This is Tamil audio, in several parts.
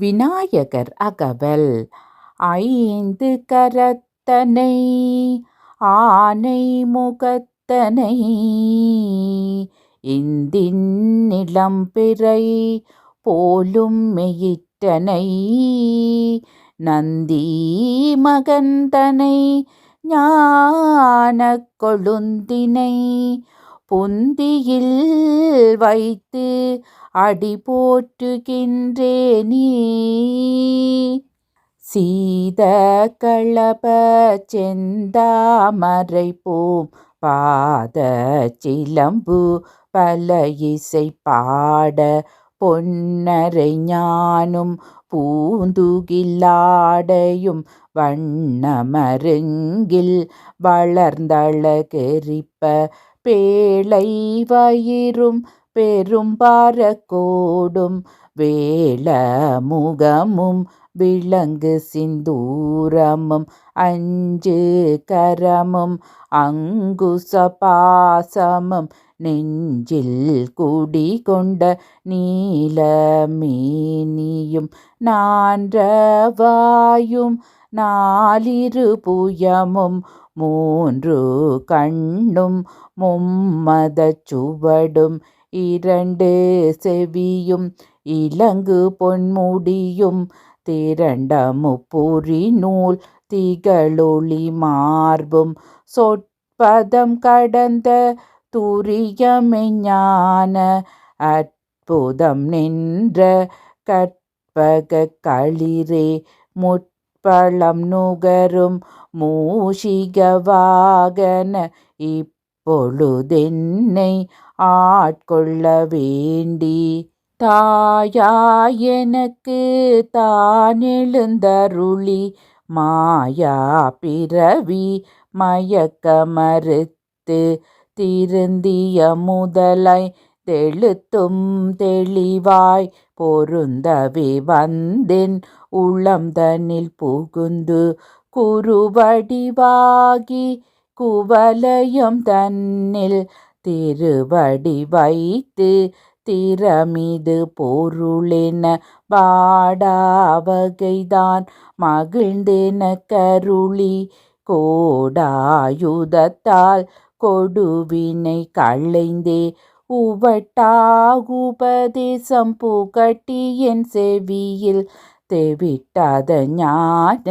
விநாயகர் அகவல். ஐந்து கரத்தனை ஆனை முகத்தனை இந்தின் நிலம்பிறை போலும் மெயிட்டனை நந்தி மகந்தனை ஞான கொழுந்தினை பொந்தியில் வைத்து அடி போற்றுகின்றேனே. சீத களப செந்தாமரை போம் பாத சிலம்பு பல இசை பாட பொன்னரை ஞானும் பூந்துகில்லாடையும் வண்ணமருங்கில் வளர்ந்தழகெரிப்ப பேழை வயிறும் பெரும்பாரக்கோடும் வேள முகமும் விலங்கு சிந்தூரமும் அஞ்சு கரமும் அங்குச பாசமும் நெஞ்சில் குடிகொண்ட கொண்ட நீலமேனியும் நான்றவாயும் நாலிரு புயமும் மூன்று கண்ணும் மும்மதச் சுவடும் இரண்டு செவியும் இலங்கு பொன்முடியும் திரண்ட முப்புரி நூல் திகழொளி மார்பும் சொற்பதம் கடந்த துரியமெஞான அற்புதம் நின்ற கற்பக களிரே முற்பழம் நுகரும் மூஷிகவாகன இப்பொழுதென்னை ஆட்கொள்ள வேண்டி. தாயா எனக்கு தானெழுந்தருளி மாயா பிறவி மயக்க மறுத்து திருந்திய முதலை தெழுத்தும் தெளிவாய் பொருந்தவே வந்தென். உள்ளம் தன்னில் புகுந்து குருவடிவாகி குவலயம் தன்னில் திருவடி வைத்து திறமிது பொருளென வாடாவகைதான் மகிழ்ந்தென கருளி கோடாயுதத்தால் கொடுவினை களைந்தே உவட்டாகுபதேசம் புகட்டி என் செவியில் தெவிட்டாத ஞான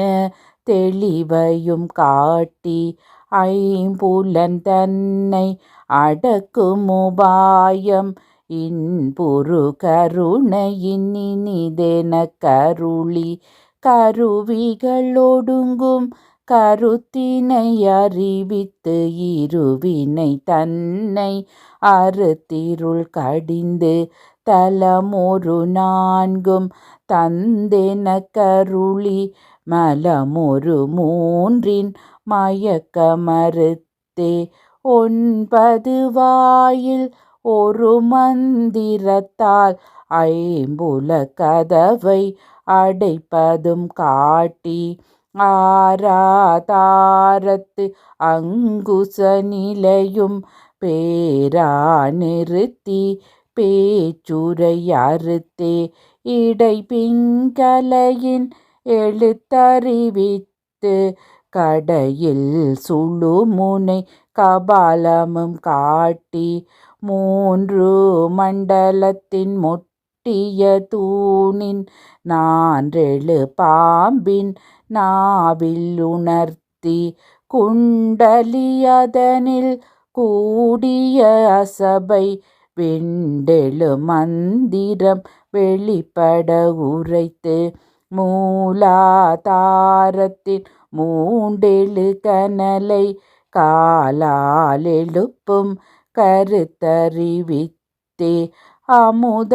தெளிவையும் காட்டி ஐம்புலன் தன்னை அடக்கும் உபாயம். இன்புரு கருணையின் இனிதென கருளி கருவிகளொடுங்கும் கருத்தினை அறிவித்து இருவினை தன்னை அறுத்திருள் கடிந்து தலமொரு நான்கும் தந்தென கருளி மலமொரு மூன்றின் மயக்க மறுத்தே ஒன்பது வாயில் ஒரு மந்திரத்தால் ஐம்புல கதவை அடைப்பதும் காட்டி ஆராதாரத்து அங்குச நிலையும் பேரா நிறுத்தி பேச்சுரை அறுத்தே. இடை பிங்கலையின் எழுத்தறிவித்து கடையில் சுழுமுனை கபாலமும் காட்டி மூன்று மண்டலத்தின் மொட்டிய தூணின் நான்றெழு பாம்பின் நாவில் உணர்த்தி குண்டலியதனில் கூடிய அசபை வெண்டெழு மந்திரம் வெளிப்பட உரைத்து மூலாதாரத்தின் மூண்டெழு கனலை காலால் எழுப்பும் கருத்தறிவித்தே. அமுத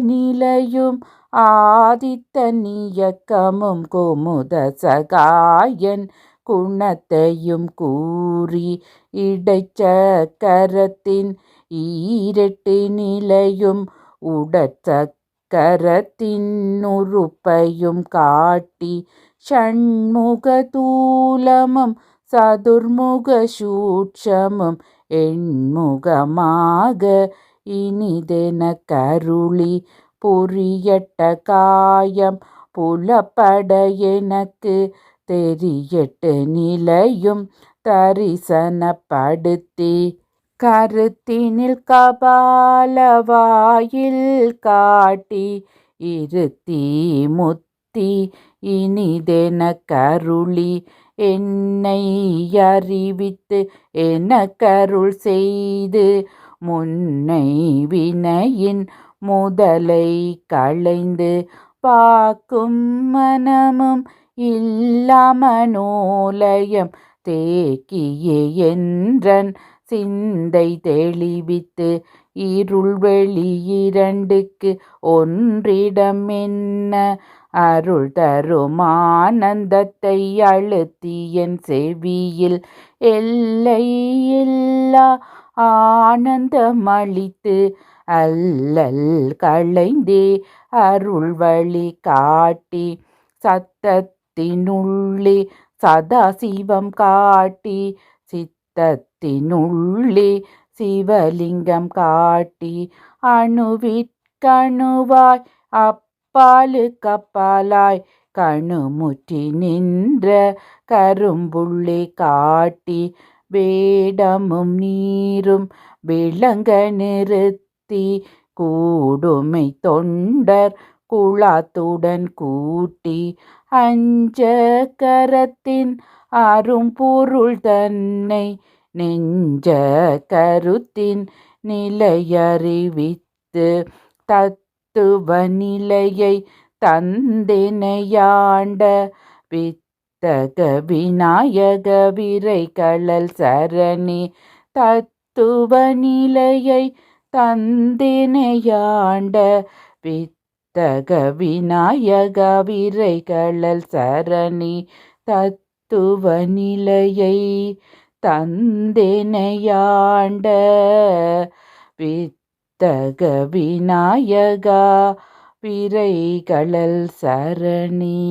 நிலையும் ஆதித்த நியக்கமும் குமுத சகாயன் குணத்தையும் கூறி இடைச்சக்கரத்தின் ஈரட்டு நிலையும் உடற்சக்கரத்தின் கரத்தின்னுறுப்பையும் காட்டி ஷண்முக தூலமும் சதுர்முக சூட்சமும் எண்முகமாக இனிதென கருளி புரியட்ட காயம் புலப்பட எனக்கு தெரியட்டு நிலையும் தரிசனப்படுத்தி கருத்தினில் கபாலவாயில் காட்டி இருத்தி முத்தி இனிதென கருளி என்னை அறிவித்து என கருள் செய்து முன்னை வினையின் முதலை களைந்து பாக்கும் மனமும் இல்லாமனோலயம் தேக்கிய என்றன் சிந்தை தெளிவித்து இருள் வெளி இரண்டுக்கு ஒன்றிடம் என்ன அருள் தரும் ஆனந்தத்தை அழுத்தி என் செவியில். எல்லை இல்லா ஆனந்தமளித்து அல்லல் களைந்தே அருள் வழி காட்டி சத்தத்தினுள்ளே சதாசிவம் காட்டி சித்தத்தினுள்ளே சிவலிங்கம் காட்டி அணுவிற்கணுவாய் அப்பாலு கப்பாலாய் கணுமுற்றி நின்ற கரும்புள்ளே காட்டி வேடமும் நீரும் விளங்க நிறுத்தி கூடுமை தொண்டர் குழாத்துடன் கூட்டி அஞ்ச கரத்தின் அரும்பொருள் தன்னை நெஞ்ச கருத்தின் நிலையறிவித்து தத்துவ நிலையை தந்தினையாண்ட வித்தக விநாயக விரை களல் சரணி தத்துவ நிலையை தந்தினையாண்ட வித் வித்தக விநாயக விரைகளல் சரணி தத்துவ நிலையை தந்தெனையாண்ட வித்தக விநாயகா விரைகளல் சரணி.